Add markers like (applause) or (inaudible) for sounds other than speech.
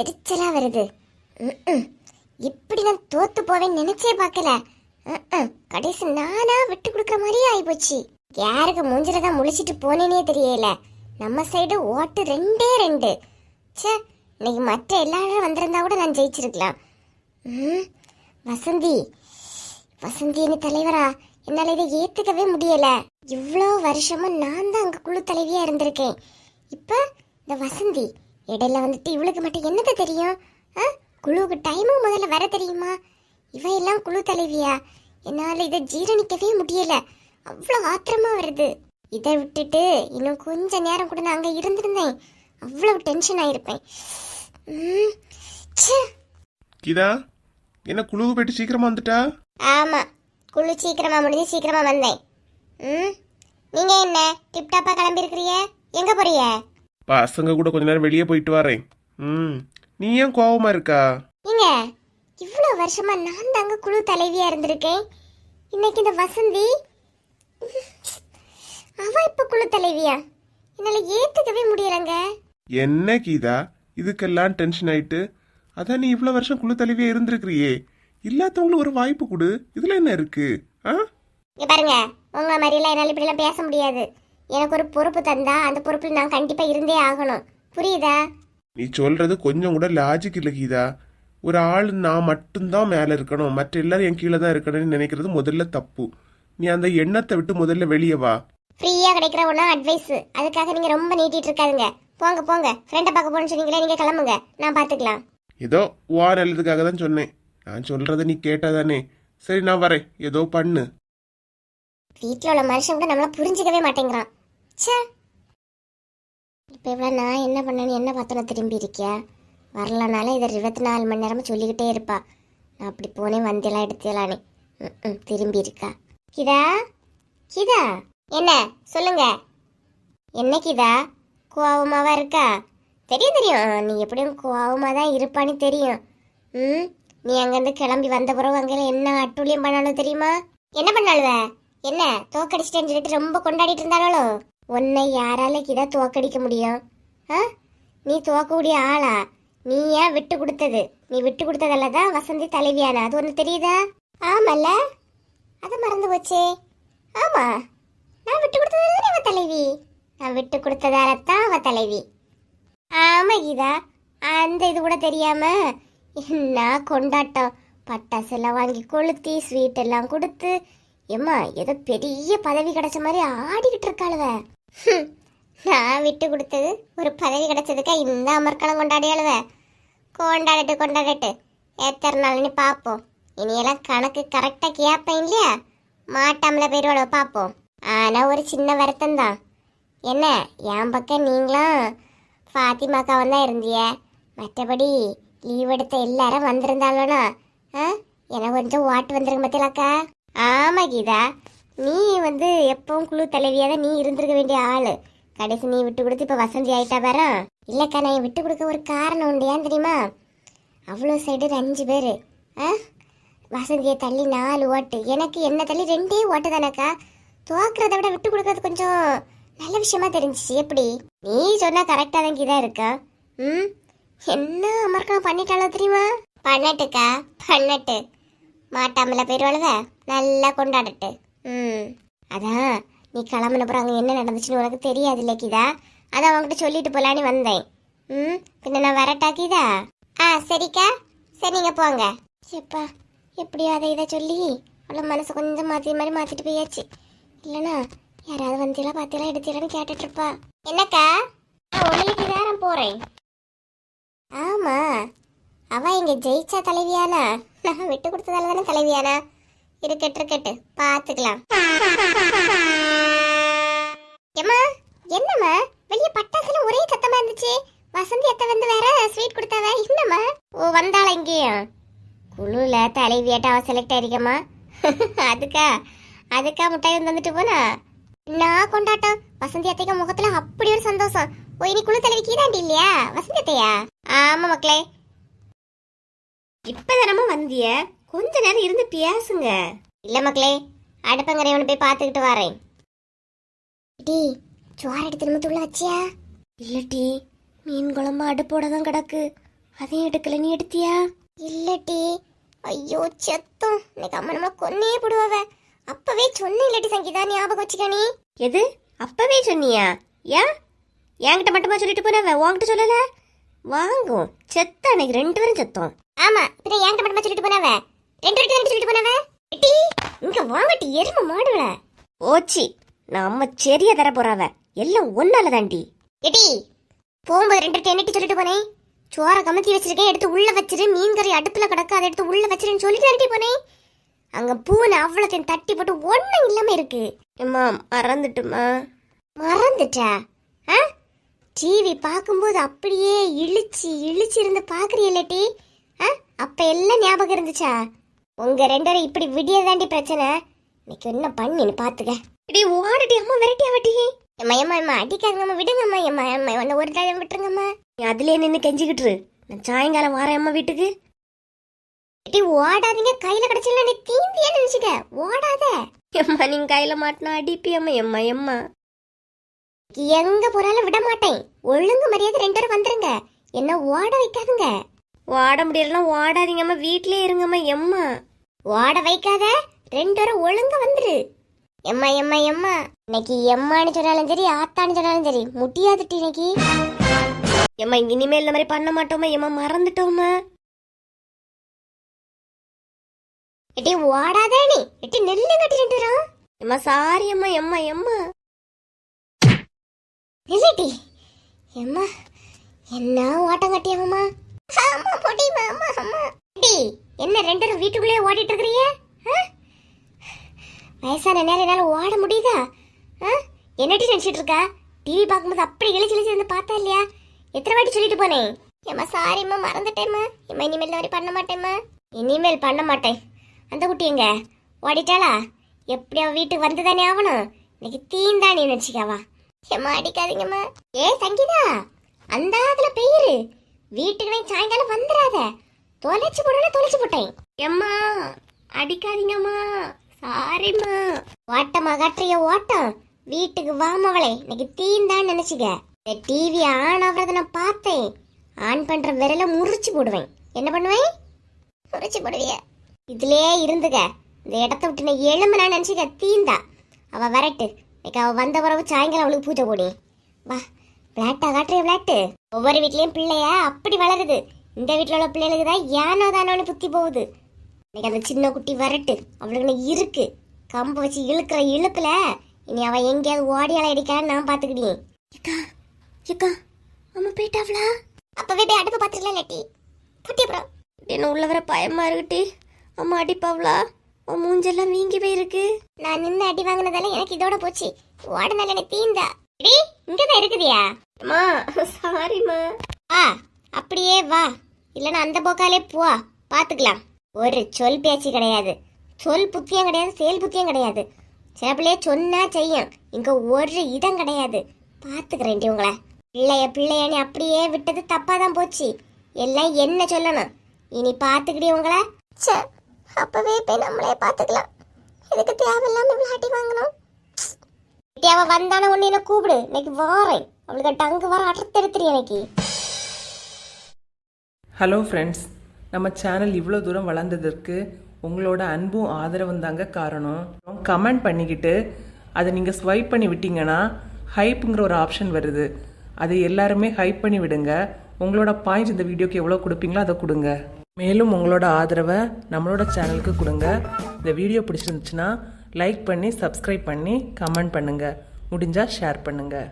எரிச்சலா வருது. இப்படி நான் தோத்து போவேன்னு நினைச்சே பார்க்கல. கடைசி நானா விட்டு கொடுக்குற மாதிரியே ஆயிப்போச்சு. யாருக்கு மூஞ்சில தான் முழிச்சிட்டு போனேனே தெரியல. நம்ம சைடு ஓட்டு ரெண்டே ரெண்டு. ச்சே இன்னைக்கு மற்ற எல்லாரும் வந்திருந்தா கூட நான் ஜெயிச்சிருக்கலாம். ம், வசந்தி. வசந்தி என்ன தலைவரா என்னால் இதை ஏற்றுக்கவே முடியல. இவ்வளோ வருஷமும் நான் தான் அங்கே குழு தலைவியாக இருந்திருக்கேன். இப்போ இந்த வசந்தி. இடையில வந்துட்டு இவளுக்கு மட்டும் என்னது தெரியும்? ஆ? குழுவுக்கு டைமும் முதல்ல வர தெரியுமா? இவ எல்லாம் குழு தலைவியா? என்னால இதை ஜீரணிக்கவே முடியல. அவ்வளோ ஆத்திரமா வருது. இதை விட்டுட்டு இன்னும் கொஞ்ச நேரம் கூட நான் அங்க இருந்திருந்தேன். அவ்வளவு டென்ஷன் ஆயிருப்பேன். கீதா என்ன குழுவு போயிட்டு சீக்கிரமா வந்துட்டா? ஆமா குழு சீக்கிரமா முடிஞ்சு சீக்கிரமா வந்தேன். ம் நீங்க என்ன டிப்டாப்பா கிளம்பி இருக்கிறிய எங்க போறிய பசங்க கூட கொஞ்ச நேரம் வெளியே போயிட்டு வரேன். ம். நீ ஏன் கோவமா இருக்கா? நீங்க இவ்வளவு வருஷமா நான் தாங்க குழு தலைவியா இருந்திருக்கேன். இன்னைக்கு இந்த வசந்தி அவ இப்ப குழு தலைவியா? என்னால ஏத்துக்கவே முடியலங்க. என்ன கீதா? இதுக்கெல்லாம் டென்ஷன் ஆயிட்டு. அதான் நீ இவ்வளவு வருஷம் குழு தலைவியா இருந்திருக்கிறியே. இல்லாதவங்களுக்கு ஒரு வாய்ப்பு கொடு. இதுல என்ன இருக்கு? ஆ? இங்க பாருங்க உங்க மாதிரிலாம் என்னால இப்படி எல்லாம் பேச முடியாது. எனக்கு ஒரு பொறுப்பு தந்தா அந்த பொறுப்புல நான் கண்டிப்பா இருந்தே ஆகணும். புரியுதா? நீ சொல்றது கொஞ்சம் கூட லாஜிக் இல்லை கீதா. ஒரு ஆள் நான் மட்டும்தான் மேலே இருக்கணும். மற்ற எல்லாரும் என் கீழே தான் இருக்கணும்னு நினைக்கிறது முதல்ல தப்பு. நீ அந்த எண்ணத்தை விட்டு முதல்ல வெளியே வா. ஃப்ரீயா கிடைக்கிற ஒன்றும் அட்வைஸ் அதுக்காக நீங்க ரொம்ப நீட்டிட்டு இருக்காதுங்க. போங்க போங்க. ஃப்ரெண்டை பார்க்க போகணும்னு சொன்னீங்களே நீங்க கிளம்புங்க. நான் பாத்துக்கலாம். ஏதோ வா நல்லதுக்காக தான் சொன்னேன். நான் சொல்றத நீ கேட்டாதானே சரி நான் வரேன். ஏதோ பண்ணு. வீட்டில் உள்ள மனுஷன் கூட நம்மள புரிஞ்சுக்கவே மாட்டேங்கிறான். சே இப்போ இவ்வளோ நான் என்ன பண்ணேன்னு என்ன பார்த்தோன்னு திரும்பி இருக்கியா? வரலனால இதை இருபத்தி நாலு மணி நேரமும் சொல்லிக்கிட்டே இருப்பா. நான் அப்படி போனேன் வந்தேலாம் எடுத்தலானே ம் திரும்பி இருக்கா. கிதா? கிதா? என்ன? சொல்லுங்க. என்ன கிதா? கோவமாவா இருக்கா? தெரியும் தெரியும். நீ எப்படியும் கோவமாக தான் இருப்பான்னு தெரியும். ம்? நீ அங்கேருந்து கிளம்பி வந்த பிறகு அங்கே என்ன அட்டூழியம் பண்ணாலும் தெரியுமா? என்ன பண்ணாளுவ என்ன தோக்கடிச்சிட்டேன்னு சொல்லிட்டு ரொம்ப கொண்டாடிட்டு இருந்தாலோ உன்னை யாரால கிதா தோக்கடிக்க முடியும்? ஆ? நீ தோக்கக்கூடிய ஆளா? நீ ஏன் விட்டு கொடுத்தது? நீ விட்டு கொடுத்ததால தான் வசந்தி தலைவியானா அது ஒன்று தெரியுதா? ஆமல்ல. அது மறந்து போச்சே. ஆமா. நான் விட்டு கொடுத்ததால அவ தலைவி? நான் விட்டு கொடுத்ததால தான் அவ தலைவி. ஆமா கீதா. அந்த இது கூட தெரியாம என்ன கொண்டாட்டம். பட்டாசெல்லாம் வாங்கி கொளுத்தி ஸ்வீட் எல்லாம் கொடுத்து எம்மா ஏதோ பெரிய பதவி கிடைச்ச மாதிரி ஆடிக்கிட்டு இருக்காளுவ. நான் விட்டு கொடுத்தது ஒரு பதவி கிடைச்சதுக்கா இந்த அமர்க்களம் கொண்டாடியாளுவ. கொண்டாடட்டு கொண்டாடட்டு. எத்தனை நாள்னு பார்ப்போம். இனியெல்லாம் கணக்கு கரெக்டாக கேட்பேன் இல்லையா? மாட்டாமல போயிடுவாளோ பார்ப்போம். ஆனால் ஒரு சின்ன வருத்தம் தான் என்ன என் பக்கம் நீங்களும் ஃபாத்திமாக்கா தான் இருந்திய? மற்றபடி லீவ் எடுத்த எல்லாரும் வந்திருந்தாலும் ஆ எனக்கு கொஞ்சம் வாட்டு வந்துருங்க பத்திலாக்கா ஆமாம் கீதா. நீ வந்து எப்பவும் குழு தலைவியாக தான் நீ இருந்திருக்க வேண்டிய ஆள். கடைசி நீ விட்டு கொடுத்து இப்போ வசந்தி ஆயிட்டா பாரு. இல்லைக்கா நான் விட்டு கொடுக்க ஒரு காரணம் உண்டு. ஏன் தெரியுமா? அவ்வளோ சைடு அஞ்சு பேர். ஆ? வசந்தியை தள்ளி நாலு ஓட்டு. எனக்கு என்ன தள்ளி? ரெண்டே ஓட்டு தானேக்கா. தோக்குறத விட விட்டு கொடுக்கறது கொஞ்சம் நல்ல விஷயமா தெரிஞ்சிச்சு. எப்படி? நீ சொன்னால் கரெக்டாக தான் கீதா இருக்கா? ம்? என்ன அமர்க்கம் பண்ணிட்டாலோ தெரியுமா? பண்ணட்டுக்கா பண்ணட்டு. மாட்டாமல போயிடுவாளுவ நல்லா கொண்டாடட்டு. ம். அதான் நீ கிளம்புனப்புறம் அங்கே என்ன நடந்துச்சுன்னு உனக்கு தெரியாது இல்லை கீதா? அதான் அவங்ககிட்ட சொல்லிட்டு போகலான்னு வந்தேன். ம்? பின்ன நான் வரட்டா கீதா? ஆ சரிக்கா. சரி நீங்கள் போங்க. எப்பா எப்படியோ அதை இதை சொல்லி அவ்வளோ மனசு கொஞ்சம் மாற்றி மாதிரி மாற்றிட்டு போயாச்சு. இல்லைனா யாராவது வந்தீங்களா பார்த்தீங்களா எடுத்தீங்களான்னு கேட்டுட்ருப்பா என்னக்கா? நான் உங்களுக்கு நேரம் போகிறேன் ஆமாம் அவள் இங்கே ஜெயிச்சா தலைவியானா? நான் விட்டு கொடுத்ததால தானே தலைவியானா இருக்கட்டு இருக்கட்டு பாத்துக்கலாம். ஏம்மா என்னம்மா? வெளிய பட்டாசுல ஒரே சத்தமா இருந்துச்சு. வசந்தி அத்தை வந்து வேற ஸ்வீட் கொடுத்தாவ. என்னம்மா? ஓ வந்தாள இங்கேயும்? குழுல தலைவியாட்ட அவ செலக்ட் ஆயிருக்கம்மா. (laughs) அதுக்கா அதுக்கா முட்டாய் வந்து வந்துட்டு போனா? நான் கொண்டாட்டம்? வசந்தி அத்தைக்கு முகத்துல அப்படி ஒரு சந்தோஷம். ஓ இனி குழு தலைவி கீதாண்டி இல்லையா? வசந்தி அத்தையா? ஆமா மக்களே. இப்பதானமா வந்திய? கொஞ்ச நேரம் இருந்து பேசுங்க. இல்ல மக்களே அடுப்பங்கரையவனு போய் பார்த்துக்கிட்டு வரேன். டி சோறு எடுத்து நம்ம துள்ள வச்சியா? இல்ல டி மீன் குழம்பு அடுப்போட தான் கிடக்கு. அதையும் எடுக்கல நீ எடுத்தியா? இல்லட்டி ஐயோ செத்தம். இன்னைக்கு அம்மா நம்மள கொன்னே போடுவாவ. அப்பவே சொன்னேன் இல்லட்டி சங்கீதா ஞாபகம் வச்சுக்க நீ. எது? அப்பவே சொன்னியா? ஏன் என்கிட்ட மட்டுமா சொல்லிட்டு போனவ? உன்கிட்ட சொல்லல? வாங்கும். செத்த அன்னைக்கு ரெண்டு பேரும் செத்தோம். ஆமா பின்ன என்கிட்ட மட்டுமா சொல்லிட்டு போனவ? ரெண்டு ரெண்டு ரெண்டு சொல்லிட்டு போனவ? எட்டி இங்க வாங்கட்டி எரும மாடுவல ஓச்சி நான் அம்மா செரிய தர போறாவ. எல்லாம் ஒன்னால தாண்டி எட்டி போகும்போது ரெண்டு ரெண்டு என்னட்டி சொல்லிட்டு போனேன் சோற கமத்தி வச்சிருக்கேன் எடுத்து உள்ள வச்சிரு மீன் கறி அடுப்புல கிடக்கு அதை எடுத்து உள்ள வச்சிருன்னு சொல்லிட்டு தாண்டி போனேன் அங்க பூனை அவ்வளோத்தையும் தட்டி போட்டு ஒண்ணும் இல்லாம இருக்கு. அம்மா மறந்துட்டுமா? மறந்துட்டா? ஆ? டிவி பார்க்கும்போது அப்படியே இழுச்சு இழுச்சு இருந்து பாக்குறீல்லட்டி ஆ அப்ப எல்லாம் ஞாபகம் இருந்துச்சா? உங்க ரெண்டரும் இப்படி விடிய தாண்டி பிரச்சனை. இன்னைக்கு என்ன பண்ணின்னு பாத்துக்க. இடி ஓடடி அம்மா விரட்டி அவட்டி. எம்மா எம்மா எம்மா அடிக்காதங்கம்மா விடுங்கம்மா எம்மா எம்மா வந்து ஒரு டைம் விட்டுருங்கம்மா. நீ அதுலயே நின்று கெஞ்சிக்கிட்டு. நான் சாயங்காலம் வரேன் அம்மா வீட்டுக்கு. இடி ஓடாதீங்க கையில கிடைச்சல நீ தீந்தியே நினைச்சுக்க. ஓடாத. எம்மா நீங்க கையில மாட்டினா அடிப்பி அம்மா எம்மா எம்மா எங்க போறாலும் விட மாட்டேன் ஒழுங்கு மரியாதை ரெண்டு பேரும் வந்துருங்க. என்ன ஓட வைக்காதுங்க. ஓட முடியலன்னா ஓடாதீங்கம்மா வீட்லயே இருங்கம்மா எம்மா. ஓட வைக்காத ரெண்டு வரை ஒழுங்கா வந்துரு. எம்மா எம்மா எம்மா. இன்னைக்கு எம்மான்னு சொன்னாலும் சரி ஆத்தான்னு சொன்னாலும் சரி முடியாதுட்டி இன்னைக்கு. எம்மா இனிமேல் இந்த மாதிரி பண்ண மாட்டோமா எம்மா மறந்துட்டோமா எட்டி ஓடாதே நீ. எட்டி நெல்லு கட்டி எம்மா சாரி அம்மா எம்மா எம்மா. இல்லட்டி. எம்மா என்ன ஓட்டம் கட்டியாங்கம்மா ஆமா பொடி அம்மா அம்மா. டி என்ன ரெண்டு பேரும் வீட்டுக்குள்ளே ஓடிட்டு இருக்கிறீங்க? ஆ? வயசான நேரம் என்னால ஓட முடியுதா? ஆ? என்னடி நினைச்சிட்டு இருக்கா? டிவி பார்க்கும்போது அப்படி இழிச்சு இழிச்சு இருந்து பார்த்தா இல்லையா? எத்தனை வாட்டி சொல்லிட்டு போனேன்? ஏமா சாரிம்மா மறந்துட்டேம்மா. இம்மா இனிமேல் இந்த மாதிரி பண்ண மாட்டேம்மா. இனிமேல் பண்ண மாட்டேன். அந்த குட்டி எங்க? ஓடிட்டாளா? எப்படி அவன் வீட்டுக்கு வந்து தானே ஆகணும்? இன்னைக்கு தீந்தானே நினச்சிக்காவா? ஏமா அடிக்காதீங்கம்மா. ஏ சங்கீதா அந்த அதில் பெயரு வீட்டுக்கு நீ சாயங்காலம் வந்துடாத தொலைச்சு போடல தொலைச்சு போட்டேன். எம்மா அடிக்காதீங்கம்மா. சாரிம்மா. ஓட்டமா காட்டுறிய ஓட்டம்? வீட்டுக்கு வாமவளே இன்னைக்கு தீந்தான்னு நினைச்சிக்க. இந்த டிவி ஆன் ஆகுறத நான் பார்த்தேன். ஆன் பண்ற விரல முறிச்சு போடுவேன். என்ன பண்ணுவேன்? முறிச்சு போடுவிய. இதுலயே இருந்துக்க. இந்த இடத்த விட்டு நான் எலும்பு நான் தீந்தா. அவ வரட்டு. இன்னைக்கு அவ வந்த பிறகு சாயங்காலம் அவளுக்கு பூஜை போடி. வா. விளையாட்டா காட்டுறிய விளையாட்டு ஒவ்வொரு வீட்லயும் பிள்ளைய அப்படி வளருது. இந்த வீட்ல உள்ள பிள்ளைகளுக்கு தான் ஏனோ தானோன்னு புத்தி போகுது. இன்னைக்கு அந்த சின்ன குட்டி வரட்டு அவளுக்கு இன்னும் இருக்கு. கம்பு வச்சு இழுக்கிற இழுப்புல இனி அவ எங்கேயாவது ஓடியால அடிக்கான்னு நான் பாத்துக்கிட்டேன் ஏக்கா ஏக்கா அம்மா போயிட்டாவளா? அப்பவே போய் அடுப்பு பாத்துக்கலாம் இல்லாட்டி. புட்டி அப்புறம். என்ன உள்ள வர பயமா இருக்குட்டி அம்மா அடிப்பாவளா? உன் மூஞ்செல்லாம் வீங்கி போயிருக்கு. நான் நின்று அடி வாங்கினதால எனக்கு இதோட போச்சு. ஓடனால எனக்கு தீந்தா. டி இங்கதான் இருக்குதியா? அம்மா சாரிம்மா. ஆ அப்படியே வா. இல்லைன்னா அந்த போக்காலே போ பாத்துக்கலாம். ஒரு சொல் பேச்சு கிடையாது. சொல் புத்தியம் கிடையாது செயல் புத்தியம் கிடையாது. சில பிள்ளைய சொன்னா செய்யும். இங்க ஒரு இதம் கிடையாது. பாத்துக்கிறேன்டி உங்களை. பிள்ளைய பிள்ளையனி அப்படியே விட்டது தப்பா தான் போச்சு. எல்லாம் என்ன சொல்லணும்? இனி பாத்துக்கிடி உங்களை. அப்பவே போய் நம்மளே பாத்துக்கலாம். இதுக்கு தேவையில்லாம விளையாட்டி வாங்கணும்? இட்டி அவ வந்தான ஒண்ணு என்ன கூப்பிடு? இன்னைக்கு வாரேன். அவளுக்கு டங்கு வர அடர்த்து எனக்கு. ஹலோ ஃப்ரெண்ட்ஸ் நம்ம சேனல் இவ்வளோ தூரம் வளர்ந்ததற்கு உங்களோட அன்பும் ஆதரவும் தாங்க காரணம். கமெண்ட் பண்ணிக்கிட்டு அதை நீங்கள் ஸ்வைப் பண்ணி விட்டீங்கன்னா ஹைப்புங்கிற ஒரு ஆப்ஷன் வருது. அதை எல்லாருமே ஹைப் பண்ணி விடுங்க. உங்களோட பாயிண்ட்ஸ் இந்த வீடியோக்கு எவ்வளோ கொடுப்பீங்களோ அதை கொடுங்க. மேலும் உங்களோட ஆதரவை நம்மளோட சேனலுக்கு கொடுங்க. இந்த வீடியோ பிடிச்சிருந்துச்சுன்னா லைக் பண்ணி சப்ஸ்கிரைப் பண்ணி கமெண்ட் பண்ணுங்கள் முடிஞ்சால் ஷேர் பண்ணுங்கள்